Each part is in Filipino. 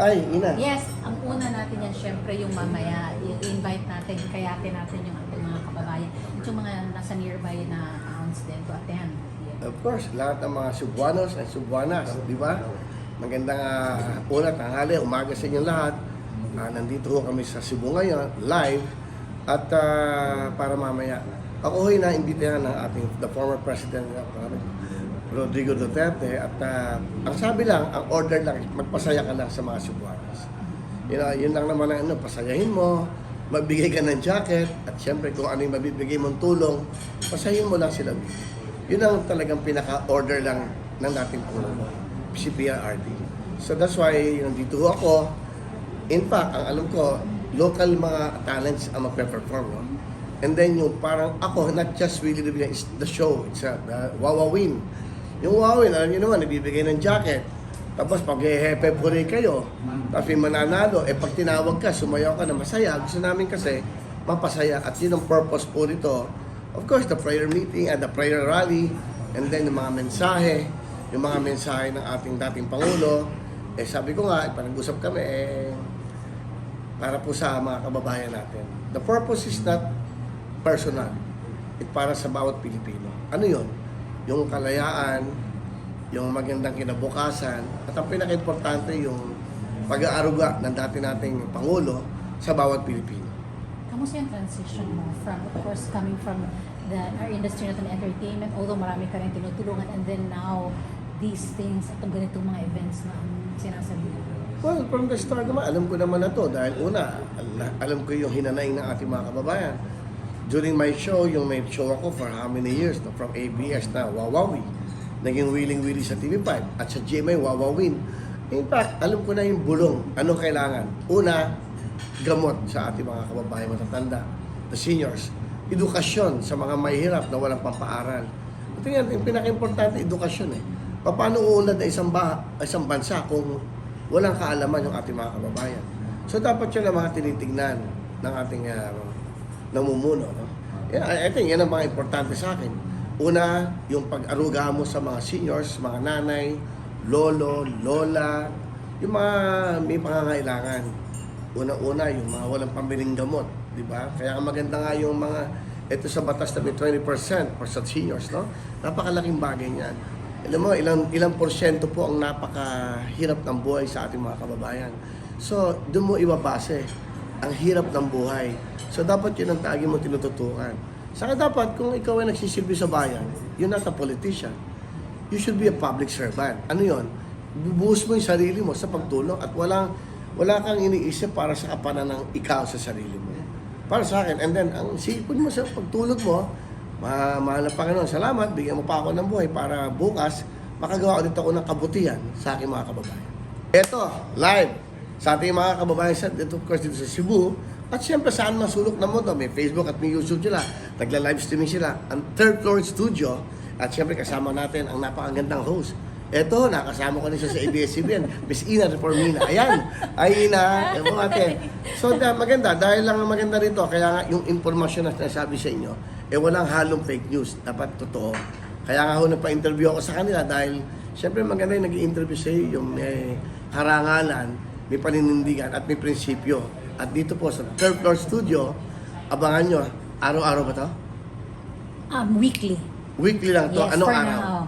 Ay, ina. Yes, ang una natin yan, syempre yung mamaya, i-invite natin, kayatin natin yung ating mga kababayan. At yung mga nasa nearby na towns din to attend. Of course, lahat ng mga Cebuanos and Cebuanas, di ba? Magandang uh, una, tanghali, umaga sa inyong lahat. Ah, nandito ho kami sa Cebu ngayon, live. At ah, para mamaya, ako ho'y naimbitahan ng ating, the former president, uh, Rodrigo Duterte. At ah, ang sabi lang, ang order lang, magpasaya ka lang sa mga Cebuanos. You know, yun lang naman ang ano, pasayahin mo, magbigay ka ng jacket, at syempre kung ano yung mabibigay mong tulong, pasayahin mo lang sila. Yun ang talagang pinaka-order lang ng dating Pangulo, si PRRD. So that's why nandito ho ako. In fact, ang alam ko, local mga talents ang magpe-perform. No? And then yung parang ako, not just really the, it's the show, it's a uh, Wawawin. Yung Wawawin, alam niyo naman, nagbibigay ng jacket. Tapos pag hepe puri kayo, tapos yung mananalo, eh pag tinawag ka, sumayaw ka na masaya. Gusto namin kasi mapasaya at yun ang purpose po nito. Of course, the prayer meeting and the prayer rally and then yung mga mensahe, yung mga mensahe ng ating dating Pangulo. Eh sabi ko nga, panag-usap kami, eh, para po sa mga kababayan natin. The purpose is not personal. It para sa bawat Pilipino. Ano yun? Yung kalayaan, yung magandang kinabukasan, at ang pinaka-importante yung pag-aaruga ng dati nating Pangulo sa bawat Pilipino. Kamusta yung transition mo from, of course, coming from the our industry natin entertainment, although marami ka rin tinutulungan, and then now, these things, at ganitong mga events na sinasabi mo. Well, from the start naman, alam ko naman na to dahil una, al- alam ko yung hinanaing ng ating mga kababayan. During my show, yung may show ako for how many years, no? from ABS na Wawawi, naging Willing Willy sa TV5, at sa GMA Wawawin. In fact, alam ko na yung bulong, anong kailangan. Una, gamot sa ating mga kababayan matatanda, the seniors. Edukasyon sa mga mahihirap na walang pampaaral. Ito yan, yung pinaka-importante, edukasyon eh. Paano uunlad na isang, ba, isang bansa kung walang kaalaman yung ating mga kababayan. So dapat yun ang mga tinitignan ng ating uh, namumuno. No? Yeah, I I think yan ang mga importante sa akin. Una, yung pag-aruga mo sa mga seniors, mga nanay, lolo, lola, yung mga may pangangailangan. Una-una, yung mga walang pambiling gamot, di ba? Kaya maganda nga yung mga, ito sa batas na may 20% for sa seniors, no? Napakalaking bagay niyan. Alam mo, ilang, ilang porsyento po ang napakahirap ng buhay sa ating mga kababayan. So, doon mo ibabase ang hirap ng buhay. So, dapat yun ang tagi mo tinututukan. Saka dapat, kung ikaw ay nagsisilbi sa bayan, you're not a politician. You should be a public servant. Ano yon? Bubuhos mo yung sarili mo sa pagtulong at walang, wala kang iniisip para sa kapanan ng ikaw sa sarili mo. Para sa akin. And then, ang sipon mo sa pagtulog mo, Ma mahal na Panginoon, salamat, bigyan mo pa ako ng buhay para bukas makagawa ulit ako ng kabutihan sa aking mga kababayan. Ito, live sa ating mga kababayan sa dito, of course, dito sa Cebu. At siyempre, saan man sulok ng mundo, may Facebook at may YouTube sila. Nagla-live streaming sila. Ang third floor studio. At siyempre, kasama natin ang napakagandang host. Ito, nakasama ko rin siya sa ABS-CBN. Miss Ina Reformina. Ayan. Ay, Ina. Ewan natin. So, da, maganda. Dahil lang maganda rito, kaya nga yung informasyon na sinasabi sa inyo, eh walang halong fake news. Dapat totoo. Kaya nga ho, nagpa-interview ako sa kanila dahil siyempre maganda yung nag-interview sa iyo, yung may karangalan, may paninindigan at may prinsipyo. At dito po sa third floor studio, abangan nyo, araw-araw ba to? Um, weekly. Weekly lang to. Yes, Anong for araw? now.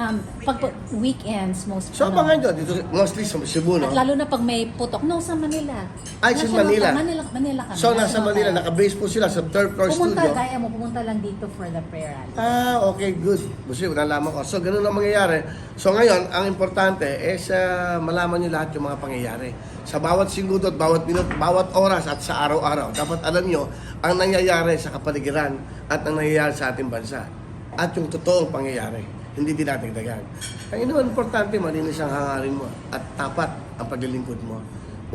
Um, pag po- weekends, most So, ano, abangan nyo. Dito, mostly sa Cebu, no? At lalo na pag may putok. No, sa Manila. Ay, sa National- Manila. Manila, Manila kami. So, nasa National Manila, Time. naka-base po sila sa third floor Pumunta, studio. kaya mo, pumunta lang dito for the prayer rally. Ah, okay, good. Kasi nalaman ko. So, ganun ang mangyayari. So, ngayon, ang importante is uh, malaman nyo lahat yung mga pangyayari. Sa bawat segundo at bawat minuto, bawat oras at sa araw-araw. Dapat alam nyo ang nangyayari sa kapaligiran at ang nangyayari sa ating bansa. At yung totoong pangyayari. Hindi dinadagdagan. Ang ino importante, malinis ang hangarin mo at tapat ang paglilingkod mo.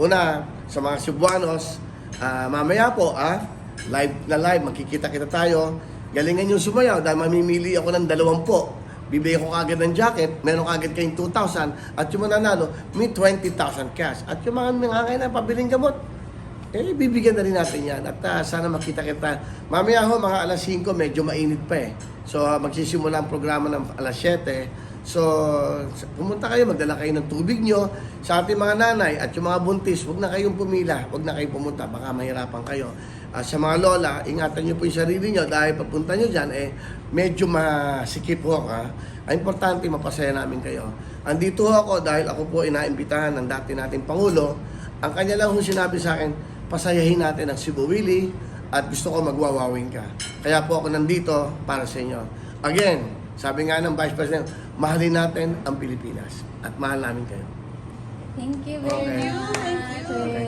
Una, sa mga Cebuanos, ah, mamaya po, ah, live na live, makikita-kita tayo. Galingan yung sumayaw dahil mamimili ako ng dalawampu. Bibigyan ko kagad ng jacket, meron kagad kayong 2,000 at yung mananalo, may 20,000 cash. At yung mga nangangailangan pabiling gamot, eh, bibigyan na rin natin yan. At ah, sana makita kita. Mamaya ho, mga alas 5, medyo mainit pa eh. So, ah, magsisimula ang programa ng alas 7. So, pumunta kayo, magdala kayo ng tubig nyo sa ating mga nanay at yung mga buntis, huwag na kayong pumila, huwag na kayong pumunta, baka mahirapan kayo. At sa mga lola, ingatan nyo po yung sarili nyo dahil papunta nyo dyan, eh, medyo masikip ho ha. Ang importante, mapasaya namin kayo. Andito ho ako dahil ako po inaimbitahan ng dati nating Pangulo. Ang kanya lang ho sinabi sa akin, pasayahin natin ang Cebu Willie at gusto ko magwawawing ka. Kaya po ako nandito para sa inyo. Again, sabi nga ng Vice President, mahalin natin ang Pilipinas at mahal namin kayo. Thank you very Okay. much. Okay.